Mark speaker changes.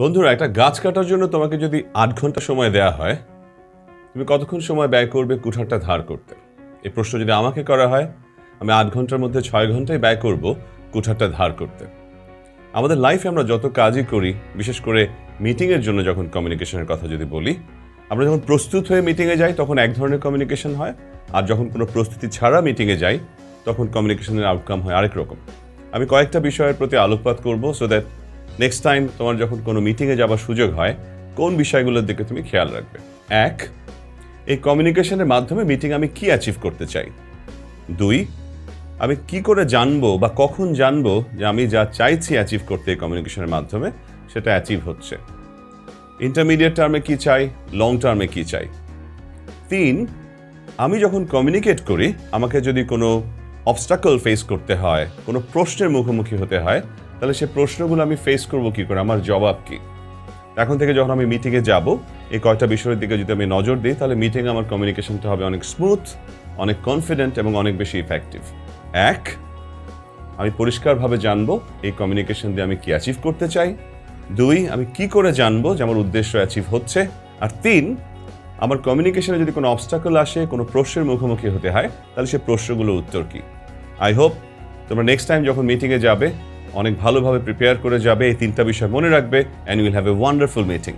Speaker 1: বন্ধুরা, একটা গাছ কাটার জন্য তোমাকে যদি আট ঘণ্টা সময় দেয়া হয়, তুমি কতক্ষণ সময় ব্যয় করবে কুঠারটা ধার করতে? এই প্রশ্ন যদি আমাকে করা হয়, আমি আট ঘণ্টার মধ্যে ছয় ঘন্টায় ব্যয় করব কুঠারটা ধার করতে। আমাদের লাইফে আমরা যত কাজই করি, বিশেষ করে মিটিংয়ের জন্য যখন কমিউনিকেশনের কথা যদি বলি, আমরা যখন প্রস্তুত হয়ে মিটিংয়ে যাই, তখন এক ধরনের কমিউনিকেশন হয়, আর যখন কোনো প্রস্তুতি ছাড়া মিটিংয়ে যাই, তখন কমিউনিকেশনের আউটকাম হয় আরেক রকম। আমি কয়েকটা বিষয়ের প্রতি আলোকপাত করব সো দ্যাট নেক্সট টাইম তোমার যখন কোনো মিটিংয়ে যাবার সুযোগ হয়, কোন বিষয়গুলোর দিকে তুমি খেয়াল রাখবে? এক, এই কমিউনিকেশনের মাধ্যমে মিটিং আমি কি অ্যাচিভ করতে চাই? দুই, আমি কি করে জানব বা কখন জানব যে আমি যা চাইছি অ্যাচিভ করতে এই কমিউনিকেশনের মাধ্যমে, সেটা অ্যাচিভ হচ্ছে? ইন্টারমিডিয়েট টার্মে কি চাই? লং টার্মে কি চাই? তিন, আমি যখন কমিউনিকেট করি, আমাকে যদি কোনো অবস্টাকল ফেস করতে হয়, কোনো প্রশ্নের মুখোমুখি হতে হয় তাহলে সে প্রশ্নগুলো আমি ফেস করব কি করে? আমার জবাব কি? এখন থেকে যখন আমি মিটিংয়ে যাব, এই কয়টা বিষয়ের দিকে যদি আমি নজর দিই, তাহলে মিটিংয়ে আমার কমিউনিকেশনটা হবে অনেক স্মুথ অনেক কনফিডেন্ট এবং অনেক বেশি ইফেক্টিভ এক, আমি পরিষ্কারভাবে জানব এই কমিউনিকেশন দিয়ে আমি কি অ্যাচিভ করতে চাই। দুই, আমি কি করে জানব যে আমার উদ্দেশ্য অ্যাচিভ হচ্ছে। আর তিন, আমার কমিউনিকেশনে যদি কোনো অবস্টাকল আসে, কোনো প্রশ্নের মুখোমুখি হতে হয়, তাহলে সে প্রশ্নগুলোর উত্তর কি? আই হোপ তোমরা নেক্সট টাইম যখন মিটিংয়ে যাবে অনেক ভালোভাবে প্রিপেয়ার করে যাবে এই তিনটা বিষয় মনে রাখবে and will have a wonderful meeting